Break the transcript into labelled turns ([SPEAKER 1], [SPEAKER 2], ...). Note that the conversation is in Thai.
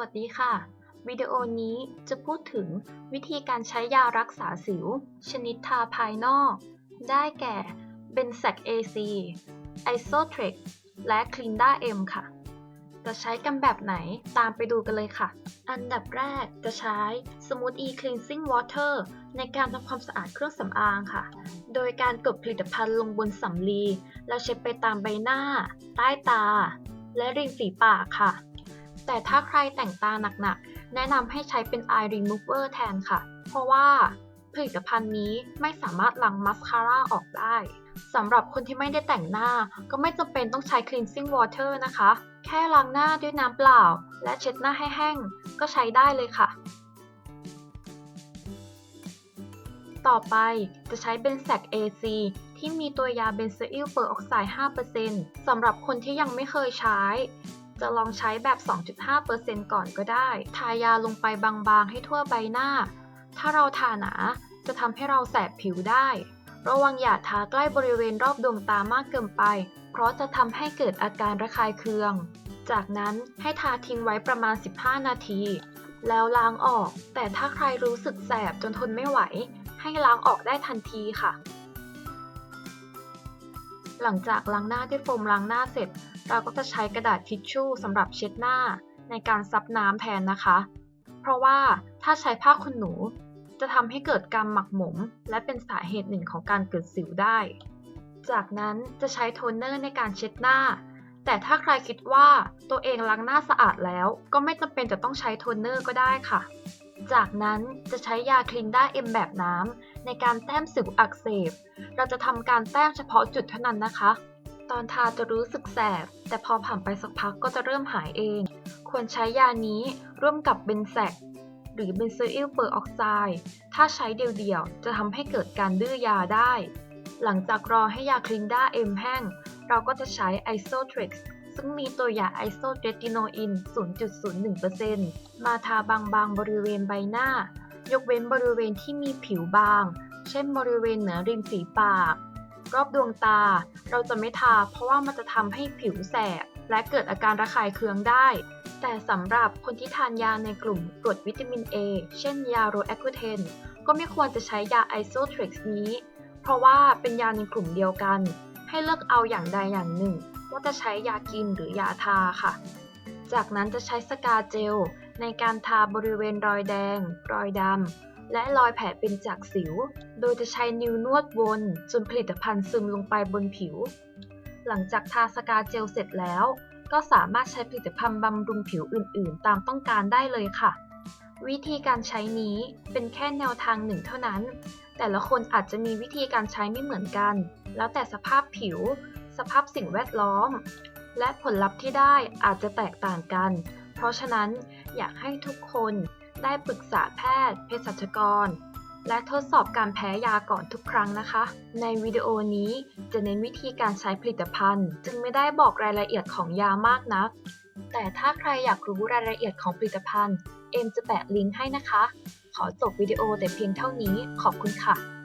[SPEAKER 1] วัสดีค่ะ วิดีโอนี้จะพูดถึงวิธีการใช้ยารักษาสิว ชนิดทาภายนอก ได้แก่เบนแซก AC ไอโซเทรกและคลินด้าเอ็มค่ะ จะใช้กันแบบไหนตามไปดูกันเลยค่ะ อันดับแรกจะใช้ Smooth E Cleansing Water ในการทำความสะอาดเครื่องสำอางค่ะ โดยการกดผลิตภัณฑ์ลงบนสำลี แล้วเช็ดไปตามใบหน้า ใต้ตา และริมฝีปากค่ะ แต่ถ้าใครแต่งตาหนักๆ แนะนำให้ใช้เป็น Eye Remover แทนค่ะ เพราะว่าผลิตภัณฑ์นี้ไม่สามารถล้างมัสคาร่าออกได้สำหรับคนที่ไม่ได้แต่งหน้าก็ไม่จำเป็นต้องใช้ cleansing water นะคะ แค่ล้างหน้าด้วยน้ำเปล่า และเช็ดหน้าให้แห้งก็ใช้ได้เลยค่ะ ต่อไปจะใช้เบนแซก AC ที่มีตัวยาเบนโซอิลเปอร์ออกไซด์ 5%สำหรับคนที่ยังไม่เคยใช้ จะลองใช้แบบ 2.5%ก่อนก็ได้ ทายาลงไปบางๆ ให้ทั่วใบหน้า ถ้าเราทาหนาจะทำให้เราแสบผิวได้ ระวังอย่าทาใกล้บริเวณรอบดวงตามากเกินไป เพราะจะทำให้เกิดอาการระคายเคือง จากนั้นให้ทาทิ้งไว้ประมาณ 15 นาที แล้วล้างออก แต่ถ้าใครรู้สึกแสบจนทนไม่ไหว ให้ล้างออกได้ทันทีค่ะ หลังจากล้างหน้าด้วยโฟมล้างหน้าเสร็จ เราก็จะใช้กระดาษทิชชู่สำหรับเช็ดหน้า ในการซับน้ำแทนนะคะ เพราะว่าถ้าใช้ผ้าขนหนู จะทำให้เกิดการหมักหมม และเป็นสาเหตุหนึ่งของการเกิดสิวได้ จากนั้นจะใช้โทนเนอร์ในการเช็ดหน้า แต่ถ้าใครคิดว่าตัวเองล้างหน้าสะอาดแล้ว ก็ไม่จำเป็นจะต้องใช้โทนเนอร์ก็ได้ค่ะ จากนั้นจะใช้ยาคลินด้าเอ็มแบบน้ำ ในการแต้มสิวอักเสบ เราจะทำการแต้มเฉพาะจุดเท่านั้นนะคะ ตอนทาจะรู้สึกแสบ แต่พอผ่านไปสักพักก็จะเริ่มหายเอง ควรใช้ยานี้ร่วมกับเบนแซกหรือเบนโซอิลเปอร์ออกไซด์ ถ้าใช้เดี่ยวๆ จะทำให้เกิดการดื้อยาได้ หลังจากรอให้ยาคลินด้าเอ็มแห้ง เราก็จะใช้ไอโซเทริกซึ่งมีตัวยาไอโซเ e ติโนอิน 0.01%มาทาบางๆ บริเวณใบหน้า ยกเว้นบริเวณที่มีผิวบาง เช่นบริเวณเหนือริมฝีปาก รอบดวงตา เราจะไม่ทาเพราะว่ามันจะทำให้ผิวแสบ และเกิดอาการระคายเคืองได้ แต่สำหรับคนที่ทานยาในกลุ่มกรดวิตามิน A เช่นยาโรแอคคูเทนก็ไม่ควรจะใช้ยาไอโซทริกซ์นี้ เพราะว่าเป็นยาในกลุ่มเดียวกัน ให้เลือกเอาอย่างใดอย่างหนึ่ง ว่าจะใช้ยากินหรือยาทาค่ะ จากนั้นจะใช้สกาเจล ในการทาบริเวณรอยแดง รอยดำ และรอยแผลเป็นจากสิว โดยจะใช้นิ้วนวดวนจนผลิตภัณฑ์ซึมลงไปบนผิว หลังจากทาสกาเจลเสร็จแล้ว ก็สามารถใช้ผลิตภัณฑ์บำรุงผิวอื่น ๆ ตามต้องการได้เลยค่ะ วิธีการใช้นี้เป็นแค่แนวทางหนึ่งเท่านั้น แต่ละคนอาจจะมีวิธีการใช้ไม่เหมือนกัน แล้วแต่สภาพผิว สภาพสิ่งแวดล้อม และผลลัพธ์ที่ได้อาจจะแตกต่างกัน เพราะฉะนั้นอยากให้ทุกคนได้ปรึกษาแพทย์เภสัชกร และทดสอบการแพ้ยาก่อนทุกครั้งนะคะ ในวิดีโอนี้จะเน้นวิธีการใช้ผลิตภัณฑ์ จึงไม่ได้บอกรายละเอียดของยามากนัก แต่ถ้าใครอยากรู้รายละเอียดของผลิตภัณฑ์ เอ็มจะแปะลิงก์ให้นะคะ ขอจบวิดีโอแต่เพียงเท่านี้ขอบคุณค่ะ